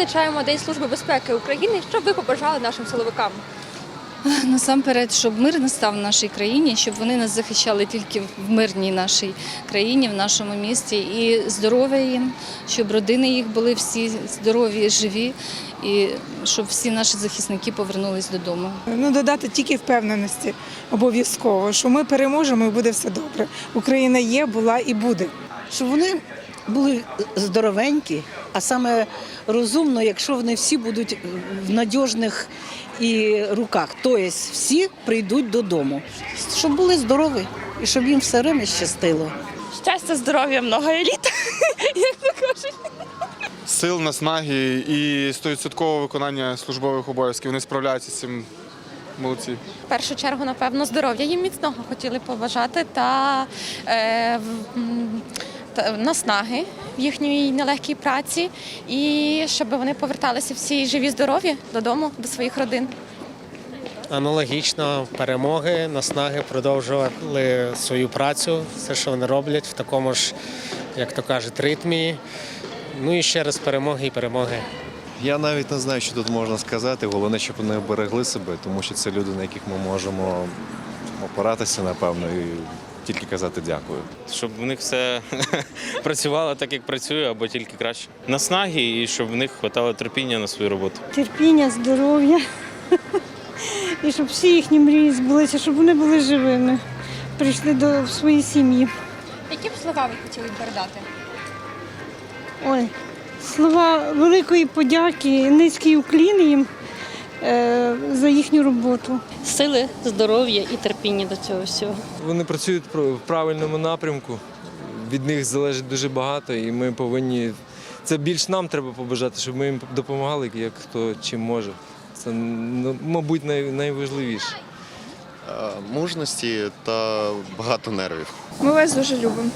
відзначаємо День служби безпеки України. Що б ви побажали нашим силовикам? Насамперед, щоб мир настав в нашій країні, щоб вони нас захищали тільки в мирній нашій країні, в нашому місті, і здоров'я їм, щоб родини їх були всі здорові, живі, і щоб всі наші захисники повернулись додому. Ну, додати тільки впевненості обов'язково, що ми переможемо і буде все добре. Україна є, була і буде. щоб вони були здоровенькі, а саме розумно, якщо вони всі будуть в надіжних і руках. Тобто всі прийдуть додому, щоб були здорові і щоб їм все время щастило. Щастя, здоров'я, много еліт, як то кажуть. сил, наснаги і 100% виконання службових обов'язків. Вони справляються з цим молодці. В першу чергу, напевно, здоров'я їм міцного хотіли побажати та, е, та наснаги в їхній нелегкій праці, і щоб вони поверталися всі живі, здорові додому, до своїх родин. Аналогічно перемоги, наснаги продовжували свою працю, все, що вони роблять, в такому ж, як то кажуть, ритмі. Ну і ще раз перемоги і перемоги. Я навіть не знаю, що тут можна сказати. Головне, щоб вони берегли себе, тому що це люди, на яких ми можемо опиратися, напевно, і тільки казати дякую. щоб в них все працювало так, як працює, або тільки краще. Наснаги і щоб в них вистачало терпіння на свою роботу. терпіння, здоров'я. І щоб всі їхні мрії збулися, щоб вони були живими, прийшли до своєї сім'ї. Які б слова ви хотіли передати? Ой, слова великої подяки, низький уклін їм за їхню роботу. Сили, здоров'я і терпіння до цього всього. Вони працюють в правильному напрямку. Від них залежить дуже багато, і ми повинні. Це більш нам треба побажати, щоб ми їм допомагали, як хто чим може. Це, ну, мабуть, найважливіше. Мужності та багато нервів. Ми вас дуже любимо.